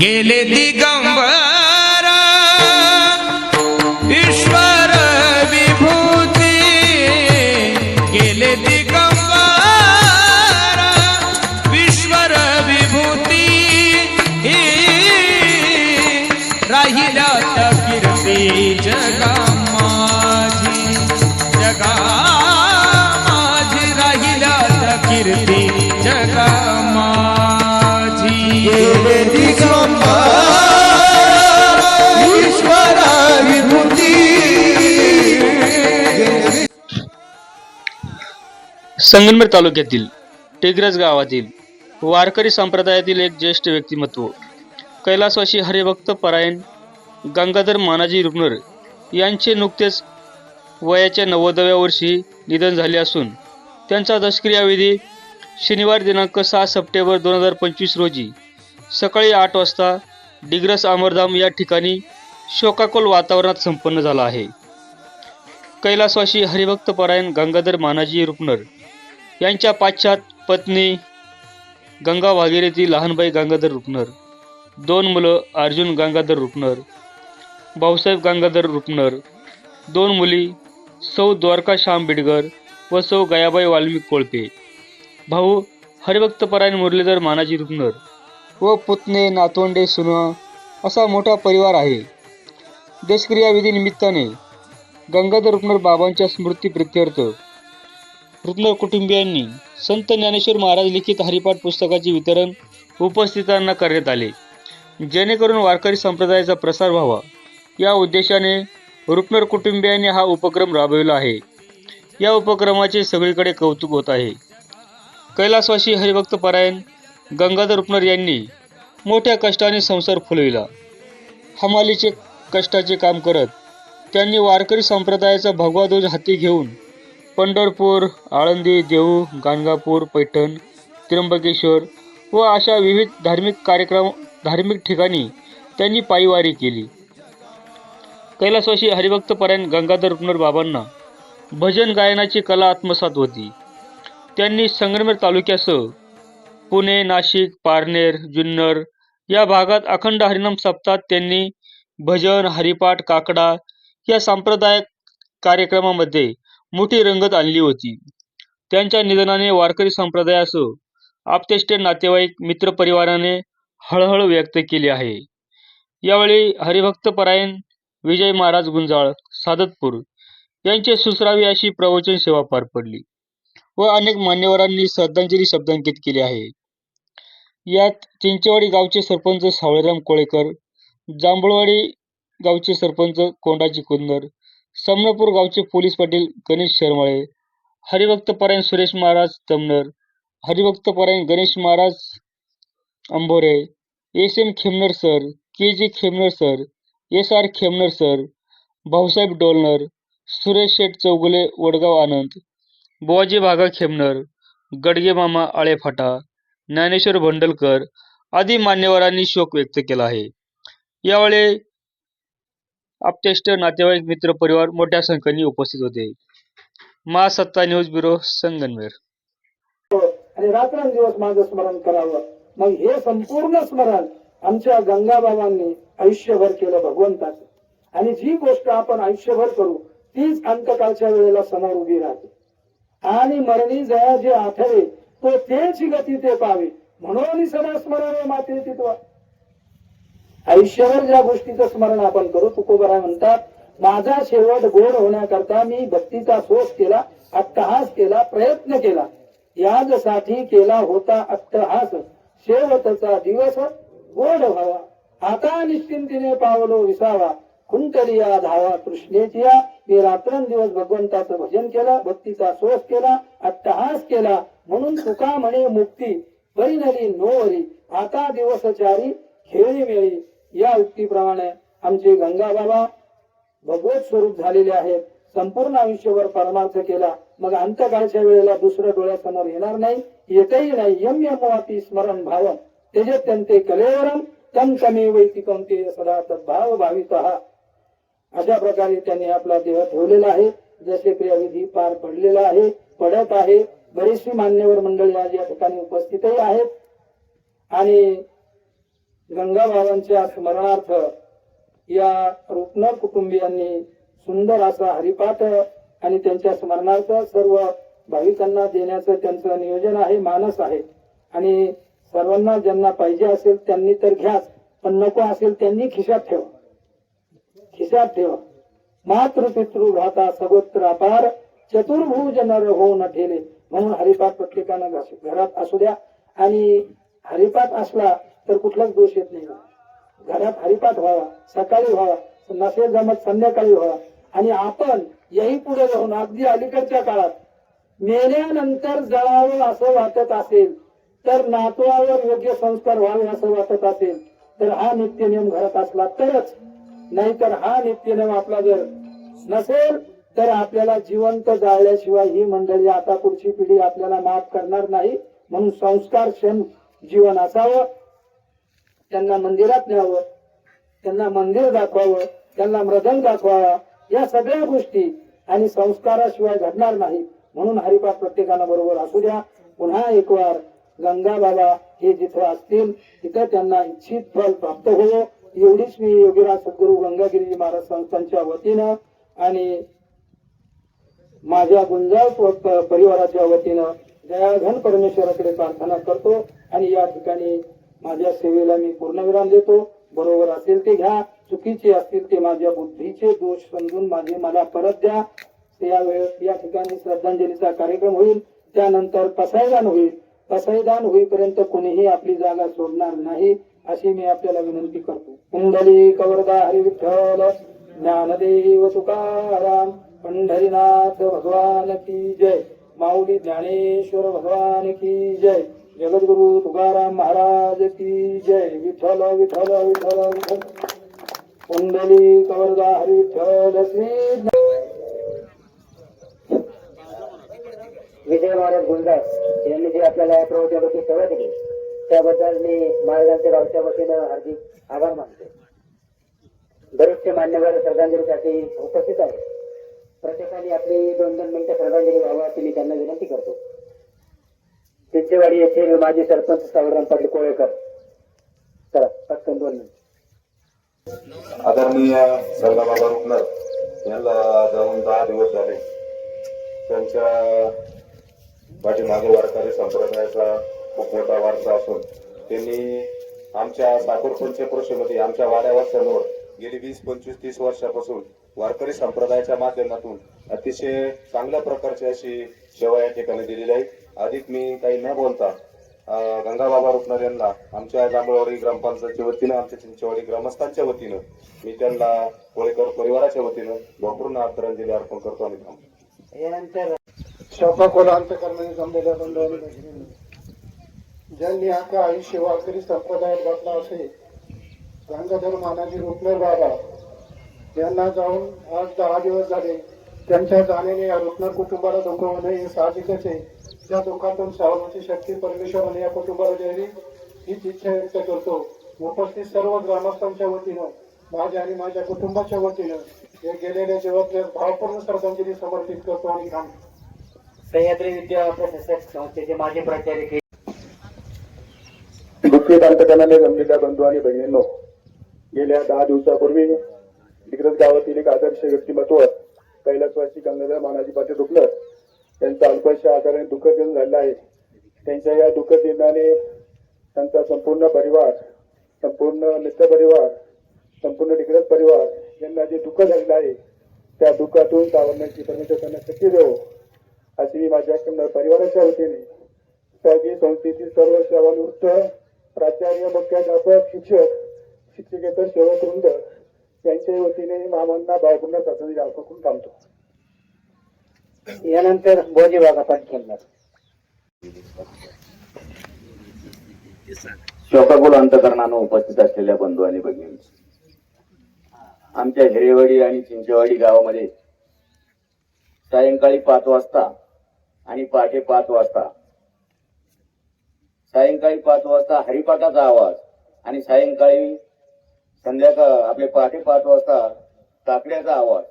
गेले दिगंबर संगमनेर तालुक्यातील टेग्रज गावातील वारकरी संप्रदायातील एक ज्येष्ठ व्यक्तिमत्व कैलासवासी हरिभक्त परायण गंगाधर मानाजी रुग्णर यांचे नुकतेच वयाच्या नव्वदाव्या वर्षी निधन झाले असून त्यांचा दशक्रियाविधी शनिवार दिनांक सहा सप्टेंबर दोन हजार पंचवीस रोजी सकाळी आठ वाजता डिग्रस अमरधाम या ठिकाणी शोकाकुल वातावरणात संपन्न झाला आहे. कैलासवासी हरिभक्त परायण गंगाधर मानाजी रुपनर यांच्या पाश्चात पत्नी गंगा भागीरथी लहानबाई गंगाधर रुपनर दोन मुलं अर्जुन गंगाधर रुपनर भाऊसाहेब गंगाधर रुपनर दोन मुली सौ द्वारका श्याम बिडगर व सौ गयाबाई वाल्मिक कोळपे. भाऊ हरिभक्तपरायण मुरलीधर मानाजी रुपनर व पुतणे नातोंडे सुना असा मोठा परिवार आहे. देशक्रियाविधी निमित्ताने गंगाधर रुपनर बाबांच्या स्मृती प्रित्यर्थ रुपनर कुटुंबियांनी संत ज्ञानेश्वर महाराज लिखित हरिपाठ पुस्तकाचे वितरण उपस्थितांना करण्यात आले. जेणेकरून वारकरी संप्रदायाचा प्रसार व्हावा. या उद्देशाने रुपनर कुटुंबियांनी हा उपक्रम राबविला आहे. या उपक्रमाचे सगळीकडे कौतुक होत आहे. कैलासवासी हरिभक्त परायण गंगाधर रुपनर यांनी मोठ्या कष्टाने संसार फुलविला. हमालीचे कष्टाचे काम करत त्यांनी वारकरी संप्रदायाचा भगवा ध्वज हाती घेऊन पंढरपूर आळंदी देहू गाणगापूर पैठण त्र्यंबकेश्वर व अशा विविध धार्मिक कार्यक्रम धार्मिक ठिकाणी त्यांनी पायीवारी केली. कैलासवासी हरिभक्त परायण गंगाधर रुपनर बाबांना भजन गायनाची कला आत्मसात होती. त्यांनी संगमेर तालुक्यासह पुणे नाशिक पारनेर जुन्नर या भागात अखंड हरिनाम सप्ताहात त्यांनी भजन हरिपाठ काकडा या सांप्रदायिक कार्यक्रमामध्ये मोठी रंगत आणली होती. त्यांच्या निधनाने वारकरी संप्रदायासह आपतेष्ट नातेवाईक मित्रपरिवाराने हळहळ व्यक्त केली आहे. यावेळी हरिभक्त परायण विजय महाराज गुंजाळ सादतपूर यांचे सुसरावी अशी प्रवचन सेवा पार पडली व अनेक मान्यवरांनी श्रद्धांजली शब्दांकित केली आहे. यात चिंचेवाडी गावचे सरपंच सावळेराम कोळेकर जांभुळवाडी गावचे सरपंच कोंडाजी कुंदर समनपूर गावचे पोलीस पाटील गणेश शर्माळे हरिभक्त परायण सुरेश महाराज तमनर हरिभक्त परायण Ganesh Maharaj Ambhore S M Khemnar sir K J Khemnar sir S R Khemnar sir Bhausaheb Dolnar Suresh Sheth Chougule Wadgaon Anand बुवाजी Bhaga Khemnar Gadge मामा आळेफाटा ज्ञानेश्वर भंडलकर आदी मान्यवरांनी शोक व्यक्त केला आहे. यावेळी आपतेष्ट नातेवाईक मित्र परिवार मोठ्या संख्येने उपस्थित होते. महासत्ता न्यूज ब्युरो संगनमेर. आणि रात्रंदिवस माझं स्मरण करावं. मग हे संपूर्ण स्मरण आमच्या गंगाबाबांनी आयुष्यभर केलं भगवंताचं. आणि जी गोष्ट आपण आयुष्यभर करू तीच अंतकाळच्या वेळेला समोर उभी राहते. आणि मरणी जया जे आठवे तो तेच गती ते पावे. म्हणून सदा स्मरण माते तिथवा आयुष्यभर ज्या गोष्टीचं स्मरण आपण करू तुकोबरा म्हणतात माझा शेवट गोड होण्याकरता मी भक्तीचा शोध केला अट्टहास केला प्रयत्न केला. याजसाठी केला होता अट्टहास. शेवटचा दिवस गोड व्हावा. आता निश्चिंतीने पावलो विसावा. कुंटलिया धावा कृष्णेची मी रात्रंदिवस भगवंताचं भजन केलं भक्तीचा शोध केला अट्टहास केला. म्हणून तुका म्हणे मुक्ती. परिणली नोवरी आता दिवसचारी खेळी मेळी. या उक्तीप्रमाणे आमचे गंगा बाबा भगवत स्वरूप झालेले आहेत. संपूर्ण आयुष्यभर परमार्थ केला. मग अंतकाळच्या वेळेला दुसरं डोळ्यासमोर येणार नाही. येतही नाही. यम यमवापी स्मरण भाव. तेजत्यंते कलेवरम तम कमी वैती ते सदा तद्भाव भावित. अशा प्रकारे त्यांनी आपला देह ठेवलेला आहे. जसे क्रियाविधी पार पडलेला आहे पडत आहे. बरीचशी मान्यवर मंडळी आज या ठिकाणी उपस्थितही आहेत. आणि गंगाबाबांच्या स्मरणार्थ या रुपनर कुटुंबियांनी सुंदर असा हरिपाठ आणि त्यांच्या स्मरणार्थ सर्व भाविकांना देण्याचं त्यांचं नियोजन आहे मानस आहे. आणि सर्वांना ज्यांना पाहिजे असेल त्यांनी तर घ्याच पण नको असेल त्यांनी खिशात ठेवा. खिशात ठेवा. मातृ पितृ घाता सगोत्र अपार चतुर्भुज नर हो न ठेले. म्हणून हरिपाठ प्रत्येकानं घरात असू द्या. आणि हरिपाठ असला तर कुठलाच दोष येत नाही. घरात हरिपाठ व्हावा सकाळी व्हावा नसेल जमत संध्याकाळी व्हावा. आणि आपण याही पुढे जाऊन अगदी अलीकडच्या काळात मेल्यानंतर जळावं असं वाटत असेल तर नातवावर योग्य संस्कार व्हावे असं वाटत असेल तर हा नित्यनियम घरात असला तरच. नाहीतर हा नित्यनियम आपला जर नसेल तर आपल्याला जिवंत जाळल्याशिवाय ही मंडळी आता पुढची पिढी आपल्याला माफ करणार नाही. म्हणून संस्कार क्षण जीवन असावं. त्यांना मंदिरात न्यावं त्यांना मंदिर दाखवावं त्यांना मृदंग दाखवावा या सगळ्या गोष्टी आणि संस्काराशिवाय घडणार नाही. म्हणून हरिपाठ प्रत्येकानं बरोबर असू द्या. पुन्हा एक वार गंगा बाबा हे जिथं असतील तिथं त्यांना इच्छित फल प्राप्त होवो. एवढीच मी योगीराज सद्गुरु गंगागिरी महाराज संस्थांच्या वतीनं आणि माझ्या गुंजाळ परिवाराच्या वतीनं दयाघन परमेश्वराकडे प्रार्थना करतो. आणि या ठिकाणी माझ्या सेवेला मी पूर्णविराम देतो. बरोबर असेल ते घ्या. चुकीचे असतील ते माझ्या बुद्धीचे दोष समजून माझे मला परत द्या. या या ठिकाणी श्रद्धांजलीचा कार्यक्रम होईल. त्यानंतर पसायदान होईल. पसायदान होईपर्यंत कोणीही आपली जागा सोडणार नाही अशी मी आपल्याला विनंती करतो. कुंडली कवरदा हरी विठ्ठल ज्ञानदेव तुकाराम पंढरीनाथ भगवान की जय. माऊली ज्ञानेश्वर भगवान की जय. जगद्गुरु तुकाराम महाराज की जय. विठ्ठल विठ्ठल विठ्ठल विठ्ठल. कुंडली कवरदा हरी विठ्ठल श्री विजय महाराज गुंजाळ यांनी जे आपल्याला प्रवचनाची सेवा दिली त्याबद्दल मी महाराजांच्या गावच्या वतीनं हार्दिक आभार मानतो. बरेचसे मान्यवर श्रद्धांजलीसाठी उपस्थित आहेत प्रत्येकाने आपली दोन दोन मिनिटं श्रद्धांजली व्हावा अशी मी त्यांना विनंती करतो. चिंचेवाडी येथे माजी सरपंच सावरराम पाटील कोळेकर. चला पटकन दोन मिनिट. आदरणीय सरदाबाबा रुग्णर यांना जाऊन दहा दिवस झाले. त्यांच्या पाठीमागे वारकरी संप्रदायाचा खूप मोठा वारसा असून त्यांनी आमच्या साखर पंचक्रोशीमध्ये आमच्या वाड्यावर समोर गेली वीस पंचवीस तीस वर्षापासून वारकरी संप्रदायाच्या माध्यमातून अतिशय चांगल्या प्रकारची अशी सेवा या ठिकाणी दिलेली आहे. अधिक मी काही न बोलता गंगाबाबा रुपणार यांना आमच्या जांभळवाडी ग्रामपंचायतच्या वतीनं आमच्या चिंचवाडी ग्रामस्थांच्या वतीनं मी त्यांना कोळेकर परिवाराच्या वतीनं भरपूर आदरांजली अर्पण करतो आणि थांबतो. यानंतर शोकाकोला अंतकरणाने जमलेल्या बंधूंनी ज्यांनी आता आयुष्य वारकरी संप्रदायात घातला असे गंगाधर मानाजी रुपनर बाबा यांना जाऊन आज दहा दिवस झाले त्यांच्या जाण्याने या रुपनर कुटुंबाला दुःख होणे हे साहजिकच आहे. त्या दुःखातून सावरण्याची शक्ती परमेश्वराने या कुटुंबाला द्यावी हीच इच्छा व्यक्त करतो. उपस्थित सर्व ग्रामस्थांच्या वतीनं माझ्या आणि माझ्या कुटुंबाच्या वतीनं हे गेलेल्या जीवातल्या भावपूर्ण श्रद्धांजली समर्पित करतो आणि थांबतो सह्याद्री विद्या प्रशासक संस्थेचे माजी प्राचार्य दुःखित अंतकणाने जमलेल्या बंधू आणि बहिणींनो गेल्या दहा दिवसापूर्वी दिग्रज गावातील एक आदर्श व्यक्तिमत्व कैलासवासी गंगाधर मानाजी पाटील रुपनर त्यांचा अल्पशा आकाराने दुःखदिन झालेला आहे. त्यांच्या या दुःखदिनाने त्यांचा संपूर्ण परिवार संपूर्ण मित्र परिवार संपूर्ण डिग्रज परिवार यांना जे दुःख झालेलं आहे त्या दुःखातून सावरण्याची परमेश्वर त्यांना शक्ती देव. अशी मी माझ्या परिवाराच्या वतीने सहजी संस्थेतील सर्व सेवानिवृत्त प्राचार्य मुख्याध्यापक शिक्षक शिक्षकेतर सेवक वृंद यांच्या वतीने मामांना भावपूर्ण प्रसंगी दाखवून थांबतो. यानंतर बोजी बागा पाटील शोकाकुल अंतकरणानं उपस्थित असलेल्या बंधू आणि भगिनी. आमच्या हिरेवाडी आणि चिंचेवाडी गावामध्ये सायंकाळी पाच वाजता आणि पहाटे पाच वाजता सायंकाळी पाच वाजता हरिपाठाचा आवाज आणि सायंकाळी संध्याकाळ आपले पहाटे पाच वाजता काकड्याचा आवाज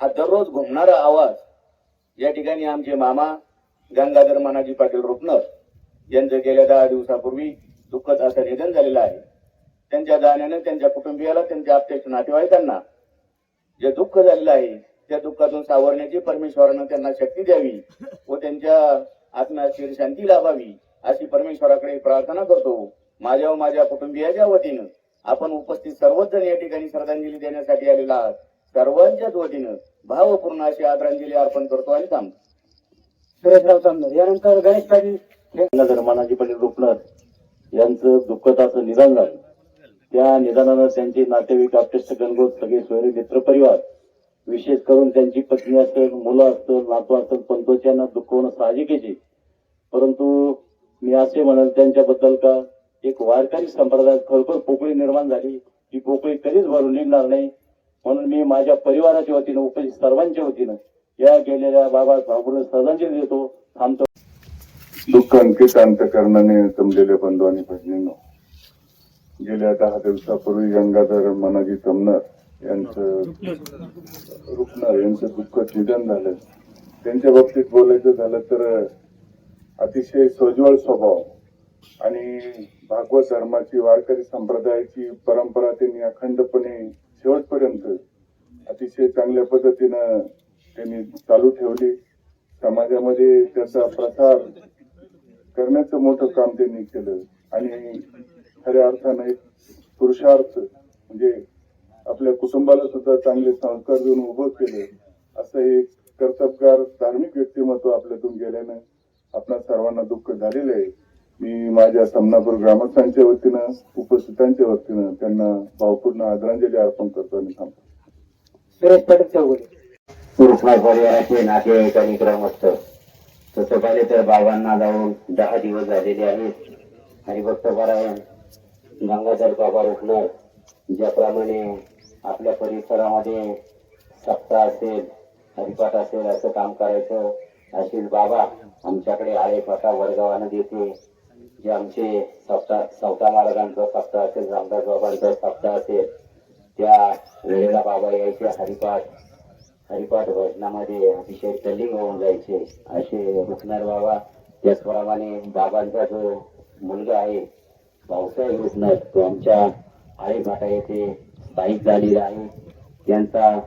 हा दररोज घुमणारा आवाज या ठिकाणी आमचे मामा गंगाधर मानाजी पाटील रुपनर यांचं गेल्या दहा दिवसापूर्वी दुःखद असं निधन झालेलं आहे. त्यांच्या दाण्यानं त्यांच्या कुटुंबियाला त्यांच्या अध्यक्ष नातेवाईकांना जे दुःख झालेलं आहे त्या दुःखातून सावरण्याची परमेश्वरानं त्यांना शक्ती द्यावी व त्यांच्या आत्म्याची शांती लाभावी अशी परमेश्वराकडे प्रार्थना करतो. माझ्या व माझ्या कुटुंबियाच्या वतीनं आपण उपस्थित सर्वच जण या ठिकाणी श्रद्धांजली देण्यासाठी आलेला आहात. सर्वांच्याच वतीनं भावपूर्ण अशी आदरांजली अर्पण करतो आणि थांबतो. सुरेशराव चांदर यानंतर गणेश पाटील. गंगाधर मानाजी पाटील रुपनर यांचं दुःखदाचं निधन झालं. त्या निधनानं त्यांचे नातेवाईक आप्तेष्ट गणगोत सगळे सोयरे मित्र परिवार विशेष करून त्यांची पत्नी असेल मुलं असतील नातू असेल पंतोच्यांना दुःख होणं साहजिकच आहे. परंतु मी असे म्हणेल त्यांच्याबद्दल का एक वारकरी संप्रदायात खरोखर पोकळी निर्माण झाली ती पोकळी कधीच भरून निघणार नाही म्हणून मी माझ्या परिवाराच्या वतीनं उपस्थित सर्वांच्या वतीनं या गेलेल्या बाबा भाऊला श्रद्धांजली देतो थांबतो. दुःख अंकित अंतकरणाने जमलेले बंधू आणि भजनींनो गेल्या दहा दिवसापूर्वी गंगाधर मनाजी तमनर यांचं यांचं दुःख निधन झालं. त्यांच्या बाबतीत बोलायचं झालं तर अतिशय सोज्वळ स्वभाव आणि भागवत धर्माची वारकरी संप्रदायाची परंपरा त्यांनी अखंडपणे शेवटपर्यंत अतिशय चांगल्या पद्धतीनं त्यांनी चालू ठेवली. समाजामध्ये त्याचा प्रसार करण्याचं मोठं काम त्यांनी केलं. आणि खऱ्या अर्थानं एक पुरुषार्थ म्हणजे आपल्या कुटुंबाला सुद्धा चांगले संस्कार देऊन उभं केलं असं एक कर्तबगार धार्मिक व्यक्तिमत्व आपल्यातून गेल्यानं आपल्या सर्वांना दुःख झालेलं आहे. मी माझ्या समनापूर ग्रामस्थांच्या वतीनं उपस्थितांच्या वतीनं त्यांना भावपूर्ण आदरांजली अर्पण करतो आणि सांगतो सुरेश परिवाराचे नातेवाईक आणि ग्रामस्थ. तसं पाहिले तर बाबांना जाऊन दहा दिवस झालेले आहेत. आणि भक्त परायण गंगाधर बाबा रुकणार ज्याप्रमाणे आपल्या परिसरामध्ये सप्ताह असेल हरिपाठ असेल असं काम करायचं अशील बाबा आमच्याकडे आळे फाटा देते. जे आमचे सप्ताह सवता महाराजांचा सप्ताह असेल रामदास बाबांचा सप्ताह असेल त्या वेळेला बाबा यायचे हरिपाठ हरिपाठ भजनामध्ये अतिशय तल्लीन होऊन जायचे. असे रुकणार बाबा त्याचप्रमाणे बाबांचा जो मुलगा आहे भाऊसाहेब रुकणार तो आमच्या आळेघाटा येथे स्थायिक झालेला आहे. त्यांचा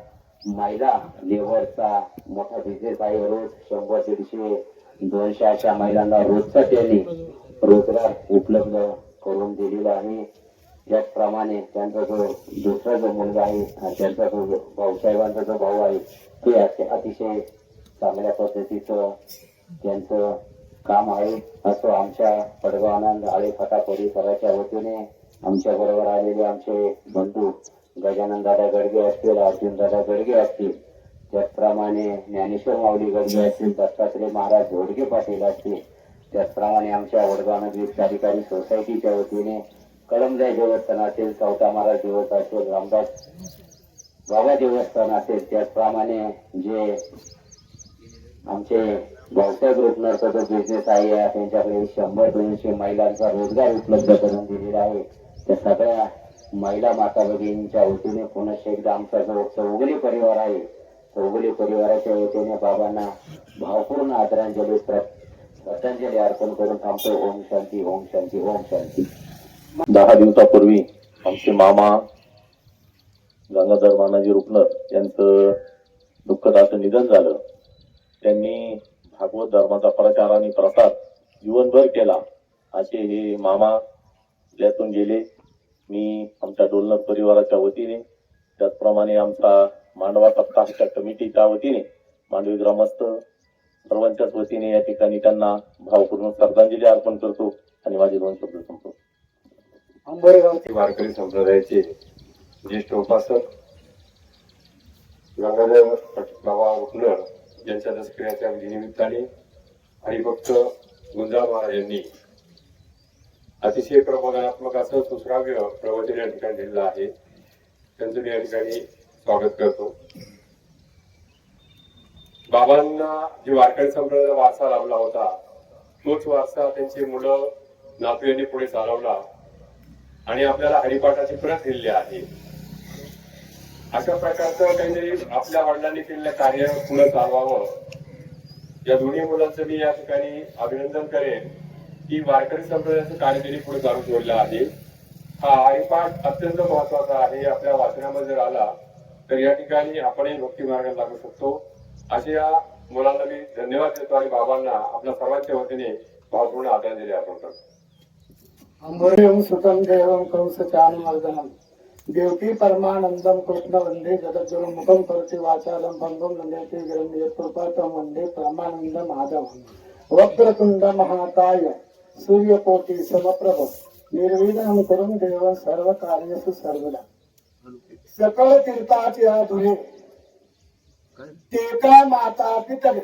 महिला लेवरचा मोठा बिझनेस आहे. रोज शंभर दीडशे दोनशे अशा महिलांना रोजचा त्यांनी रोजगार उपलब्ध करून दिलेला आहे. त्याचप्रमाणे त्यांचा जो दुसरा जो मुलगा आहे त्यांचा जो भाऊसाहेबांचा जो भाऊ आहे ते अति- अतिशय चांगल्या पद्धतीचं त्यांचं काम आहे. असं आमच्या पडगावानंद आळे आळेफाटा परिसराच्या वतीने आमच्या बरोबर आलेले आमचे बंधू गजानन दादा गडगे असतील अर्जुन दादा गडगे असतील त्याचप्रमाणे ज्ञानेश्वर माऊली गडगे असतील दत्तात्रय महाराज घोडगे पाटील असतील त्याचप्रमाणे आमच्या वडगाव नगरी कार्यकारी सोसायटीच्या वतीने कलमदाय देवस्थान असेल चौथा महाराज देवस्थान असेल रामदास बाबा देवस्थान असेल त्याचप्रमाणे जे आमचे भाऊसाहेब रोपणारचा जो बिझनेस आहे त्यांच्याकडे शंभर दोनशे महिलांचा रोजगार उपलब्ध करून दिलेला आहे. त्या सगळ्या महिला माता भगिनींच्या वतीने पुन्हा एकदा आमचा जो चौगुले परिवार आहे चौगुले परिवाराच्या वतीने बाबांना भावपूर्ण आदरांजली श्र- श्रद्धांजली अर्पण करून थांबतो. ओम शांती ओम शांती ओम शांती. दहा दिवसापूर्वी आमचे मामा गंगाधर मानाजी रुपनर यांचं दुःखदाचं निधन झालं. त्यांनी भागवत धर्माचा प्रचार आणि प्रसार जीवनभर केला. असे हे मामा यातून गेले मी आमच्या डोलनर परिवाराच्या वतीने त्याचप्रमाणे आमचा मांडवा सप्ताहाच्या कमिटीच्या वतीने मांडवी ग्रामस्थ सर्वांच्याच वतीने या ठिकाणी त्यांना भावपूर्ण श्रद्धांजली अर्पण करतो आणि माझे दोन शब्द संपतो आंबोरेगाव वारकरी संप्रदायाचे ज्येष्ठ उपासक गंगाधर बाबा रुकनर यांच्या दसऱ्याच्या विधीनिमित्ताने हरिभक्त गुंजाळ महाराज यांनी अतिशय प्रबोधनात्मक असं सुश्राव्य प्रवचन या ठिकाणी दिलेलं आहे. त्यांचं मी या ठिकाणी स्वागत करतो. बाबांना जे वारकरी संप्रदाय वारसा लाभला होता तोच वारसा त्यांची मुलं नातू यांनी पुढे चालवला. आणि आपल्याला हरिपाठाची प्रत दिलेली आहे. अशा प्रकारचं काहीतरी आपल्या वडिलांनी केलेलं कार्य पुढे चालवावं. या दोन्ही मुलांचं मी या ठिकाणी अभिनंदन करेन की वारकरी संप्रदायाचं कार्य त्यांनी पुढे चालू ठेवलं आहे. हा हरिपाठ अत्यंत महत्त्वाचा आहे. आपल्या वाचनामध्ये जर आला तर या ठिकाणी आपणही भक्ती मार्गाला लागू शकतो. अशी या मुलांना मी धन्यवाद देतो आणि बाबांना आपल्या सर्वांच्या वतीने भावपूर्ण आदरांजली अर्पण करतो अंबरेम सुतम देवम कंस चानुमर्दनम देवकी परमानंदम कृष्ण वंदे जगद्गुरु मुखम करते वाचालम भंगम नंदते गिरम यत्कृपातम वंदे परमानंद माधव। वक्रतुंड महाकाय सूर्यकोटी समप्रभ। निर्विघ्नं करून देव सर्व कार्यसु सर्वदा सकळ तीर्थाचे आधुरे तेका माता पितरे?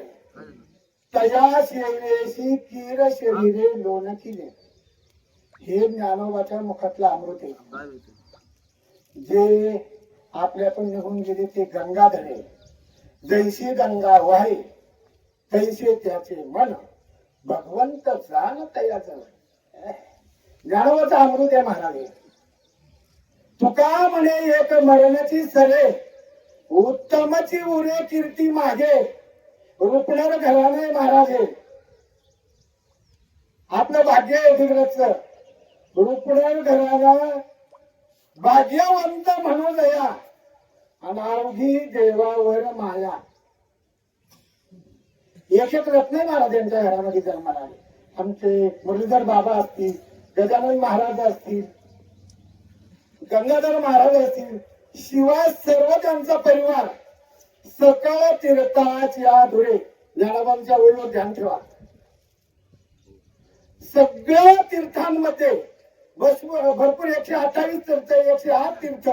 तया शेवेशी कीर शरीरे लोन किले. हे ज्ञानोबाच्या मुखातलं अमृत आहे. जे आपल्यातून निघून गेले ते गंगाधरे. जैशी गंगा वाहे तैसे त्याचे मन. भगवंत जाण तयाच ज्ञानोबाचं अमृत आहे महाराज. तुका म्हणे एक मरणाची सरे. उत्तमची उरे कीर्ती मागे. रुपणार घराणे महाराज. हे. आपलं भाग्य आहे तिकडच. रुपणार घराला भाग्यवंत म्हणू दया अनावधी देवावर माया. एक एक रत्न महाराज यांच्या घरामध्ये जन्माला आले आमचे मुरलीधर बाबा असतील गजानन महाराज असतील गंगाधर महाराज असतील शिवाय सर्व त्यांचा परिवार सकाळ तीर्थाच्या धुरे ज्ञानोबांच्या ओळीवर ध्यान ठेवा. सगळ्या तीर्थांमध्ये भरपूर एकशे अठ्ठावीस तीर्थ एकशे आठ तीर्थ.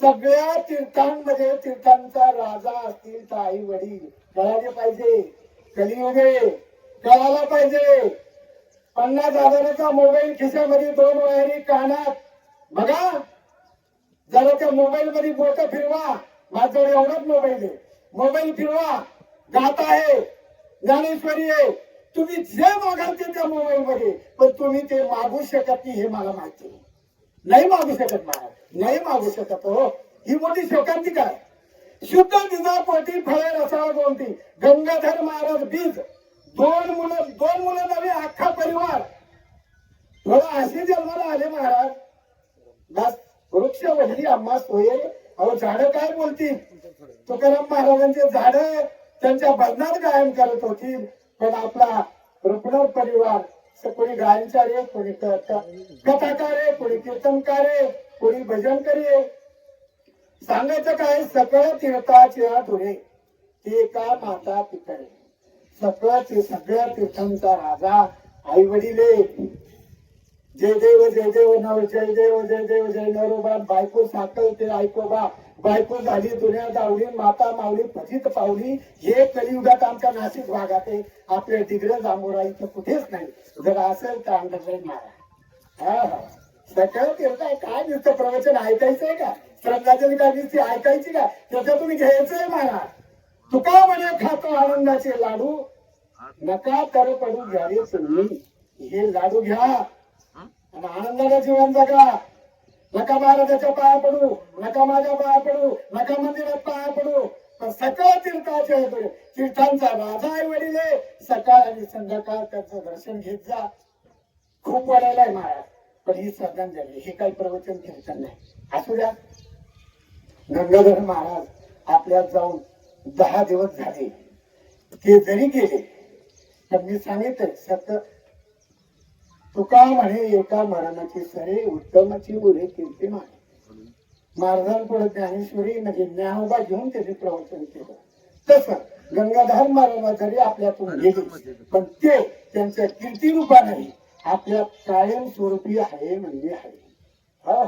सगळ्या तीर्थांमध्ये तीर्थांचा राजा असतील तर आई वडील. कळाले पाहिजे. कलियुगे कळायला पाहिजे. पन्नास हजाराचा मोबाईल खिशामध्ये दोन वायरी कानात. बघा. त्या मोबाईल मध्ये बोट फिरवा? माझ्याकडे एवढाच मोबाईल आहे. मोबाईल फिरवा. गात आहे. ज्ञानेश्वरी आहे. तुम्ही जे मागाल ते त्या मोबाईल मध्ये. पण तुम्ही ते मागू शकत नाही हे मला माहिती नाही. मागू शकत मला नाही मागू शकत हो. ही मोठी शोकांती काय शुद्ध बीजापोटी फळे रसाळ कोणती गंगाधर महाराज बीज. दोन मुलं दोन मुलं नव्हे अख्खा परिवार. थोडं असे जन्माला आले महाराज. बस. वृक्ष वडली आम्हा सोये अहो झाड काय बोलतील? तुकाराम महाराजांचे झाड त्यांच्या बदनात गायन करत होतील. पण आपला रुग्ण परिवार कोणी गायनकार आहे कोणी कथाकार आहे कोणी कीर्तनकार आहे कोणी भजनकरी. आहे सांगायचं काय? सगळं तीर्थाच्या धुरे ते का माता पितळे. सगळं ते सगळ्या तीर्थांचा राजा आई वडील जय देव जय देव नव जय देव जय देव जय नरोबा बायको साकल ते ऐकोबा बायको झाली दुनिया दावली माता मावली पतित पावली. हे कलियुगात आमच्या नाशिक भागात आहे. आपल्या दिग्रज जांभोरा इथं कुठेच नाही. जर असेल तर अंडरलाईन मारा हा हा. सकाळ काय नुसतं प्रवचन ऐकायचंय का? श्रद्धाजन काय नुसती ऐकायची का? त्याच्यातून घ्यायचंय मारा तुका म्हणे खातो आनंदाचे लाडू. नका तर पडू घ्यावे हे लाडू घ्या. आणि आनंदाने जीवन जगा. नका महाराजाच्या पाया पडू नका माझ्या पाया पडू नका मंदिरात पाया पडू. पण सकाळ तीर्थाचे तीर्थांचा राजा आई वडील सकाळ आणि संध्याकाळ त्याचं दर्शन घेत जा. खूप वडायला महाराज पण ही श्रद्धांजली हे काही प्रवचन कीर्तन नाही. असू द्या. गंगाधर महाराज आपल्यात जाऊन दहा दिवस झाले. ते जरी गेले तर मी सांगितलं सत तुका म्हणे एका मरणाची सरे उत्तमाची उरे कीर्ती माने महाराजांपुढे ज्ञानेश्वरी म्हणजे ज्ञानोबा घेऊन त्याचे प्रवचन केलं. तसं गंगाधर महाराज जरी आपल्यातून गेले पण ते त्यांच्या कीर्ती रूपाने आपल्या कायम स्वरूपी आहे म्हणजे आहे. हो.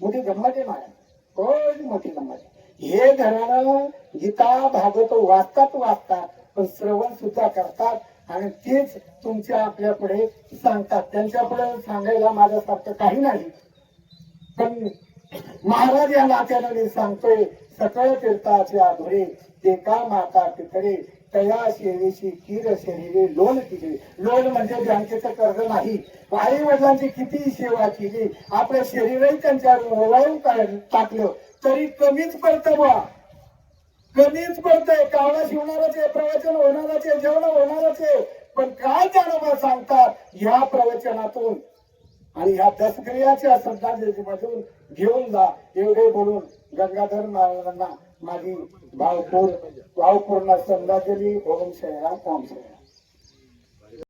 मोठी गंमत आहे महाराज. मोठी गंमत हे घराणं गीता भागवत वाचतात वाचतात पण श्रवण सुद्धा करतात. आणि तेच तुमच्या आपल्या पुढे सांगतात. त्यांच्या पुढे सांगायला माझ्यासारखं काही नाही. पण महाराज या नात्यानं मी सांगतोय सकळ तीर्थाचे आधुरे ते का माता तिकडे तया शेवेची किर शरीरे लोण केली. लोण म्हणजे बँकेचं कर्ज नाही. आई वडिलांची किती सेवा केली. आपलं शरीरही त्यांच्यावर टाकलं. तरी कमीच पडतं कधीच कमीच पडतंय कावळा शिवणारच आहे प्रवचन होणारच आहे जेवण होणारच आहे पण काय ज्ञानोबा सांगतात? ह्या प्रवचनातून आणि ह्या दसक्रियाच्या श्रद्धांजलीमधून घेऊन जा. एवढे बोलून गंगाधर महाराजांना माझी भावपूर्ण भावपूर्ण श्रद्धांजली ओम शहरात काम